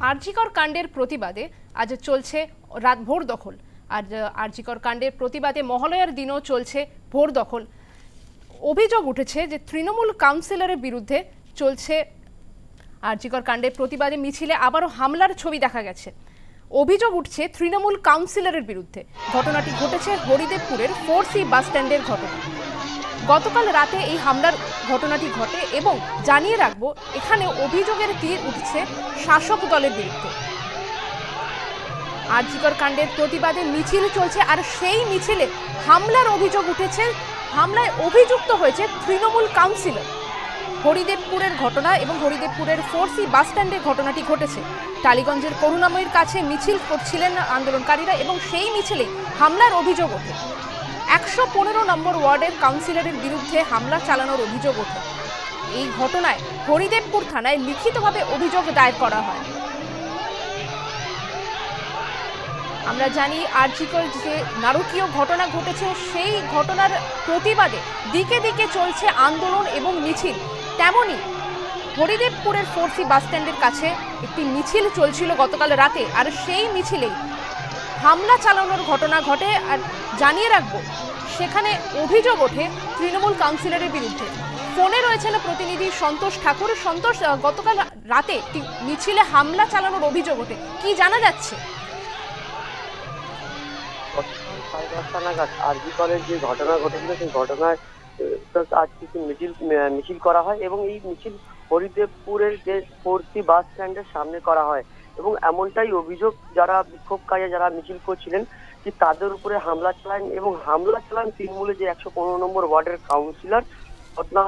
আরজিকর কাণ্ডের প্রতিবাদে আজ চলছে রাত ভোর দখল। আর আরজিকর কাণ্ডের প্রতিবাদে মহালয়ার দিনও চলছে ভোর দখল। অভিযোগ উঠেছে যে তৃণমূল কাউন্সিলরের বিরুদ্ধে চলছে আরজিকর কাণ্ডের প্রতিবাদে মিছিলে আবারও হামলার ছবি দেখা গেছে। অভিযোগ উঠছে তৃণমূল কাউন্সিলরের বিরুদ্ধে। ঘটনাটি ঘটেছে হরিদেবপুরের ফোর সি বাস স্ট্যান্ডের ঘটনা গতকাল রাতে এই হামলার ঘটনাটি ঘটে এবং জানিয়ে রাখব, এখানে অভিযোগের তীর উঠছে শাসক দলের বিরুদ্ধে। আরজিকর কাণ্ডের প্রতিবাদে মিছিল চলছে আর সেই মিছিলে হামলার অভিযোগ উঠেছে, হামলায় অভিযুক্ত হয়েছে তৃণমূল কাউন্সিলর। হরিদেবপুরের ঘটনা এবং হরিদেবপুরের ফোরসি বাস স্ট্যান্ডে ঘটনাটি ঘটেছে। টালিগঞ্জের করুণাময়ীর কাছে মিছিল করছিলেন আন্দোলনকারীরা এবং সেই মিছিলে হামলার অভিযোগ ওঠে। একশো পনেরো নম্বর ওয়ার্ডের কাউন্সিলরের বিরুদ্ধে হামলা চালানোর অভিযোগ ওঠে। এই ঘটনায় হরিদেবপুর থানায় লিখিতভাবে অভিযোগ দায়ের করা হয়। আমরা জানি আর্জিকল যে নারকীয় ঘটনা ঘটেছে, সেই ঘটনার প্রতিবাদে দিকে দিকে চলছে আন্দোলন এবং মিছিল। তেমনি হরিদেবপুরের ফোরসি বাস স্ট্যান্ডের কাছে একটি মিছিল চলছিল গতকাল রাতে, আর সেই মিছিলেই হামলা চালানোর ঘটনা ঘটে আর জানিয়ে রাখব, সেখানে অভিযোগ ওঠে তৃণমূল কাউন্সিলরের বিরুদ্ধে। ফোনে রয়েছেন প্রতিনিধি সন্তোষ ঠাকুর। সন্তোষ গতকাল রাতে মিছিলে হামলা চালানোর অভিযোগ ওঠে। কি জানা যাচ্ছে? সাড়ে দশটা কলেজ যে ঘটনা ঘটেছিল, সেই ঘটনায় আজ কিছু মিছিল মিছিল করা হয় এবং এই মিছিল হরিদেবপুরের যে ফোরসি বাস স্ট্যান্ডের সামনে করা হয়। এবং এমনটাই অভিযোগ যারা বিক্ষোভকারী যারা মিছিল করছিলেন যে তাদের উপরে হামলা চালান এবং হামলা চালান তৃণমূলের যে একশো পনেরো নম্বর ওয়ার্ডের কাউন্সিলর ঘটনা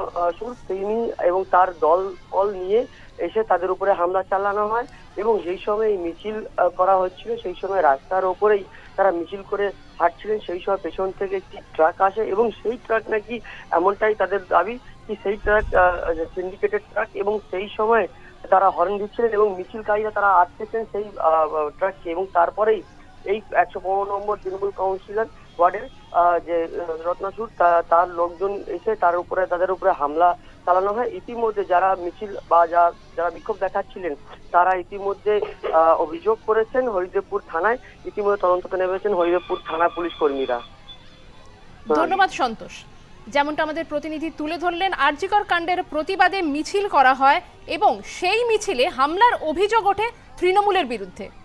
তিনি এবং তার দল দল নিয়ে এসে তাদের উপরে হামলা চালানো হয় এবং যেই সময় মিছিল করা হচ্ছিল, সেই সময় রাস্তার ওপরেই তারা মিছিল করে হাঁটছিলেন, সেই সময় পেছন থেকে একটি ট্রাক আসে এবং সেই ট্রাক নাকি এমনটাই তাদের দাবি কি সেই ট্রাক সিন্ডিকেটেড ট্রাক এবং সেই সময় তারা হর্ন দিচ্ছিলেন এবং মিছিলকারীরা তারা আটকেছেন সেই ট্রাককে এবং তারপরেই এই একশো পনেরো নম্বর তৃণমূল কাউন্সিলর ওয়ার্ডের যে তা- তার লোকজন এসে তার উপরে, তাদের উপরে হামলা চালানো হয়। ইতিমধ্যে যারা মিছিল বা যা, যারা বিক্ষোভ দেখাচ্ছিলেন, তারা ইতিমধ্যে অভিযোগ করেছেন হরিদেবপুর থানায়। ইতিমধ্যে তদন্ততে নেমেছেন হরিদেবপুর থানা পুলিশ কর্মীরা। ধন্যবাদ সন্তোষ। যেমনটা আমাদের প্রতিনিধি তুলে ধরলেন, আরজিকর কাণ্ডের প্রতিবাদে মিছিল করা হয় এবং সেই মিছিলে হামলার অভিযোগ ওঠে তৃণমূলের বিরুদ্ধে।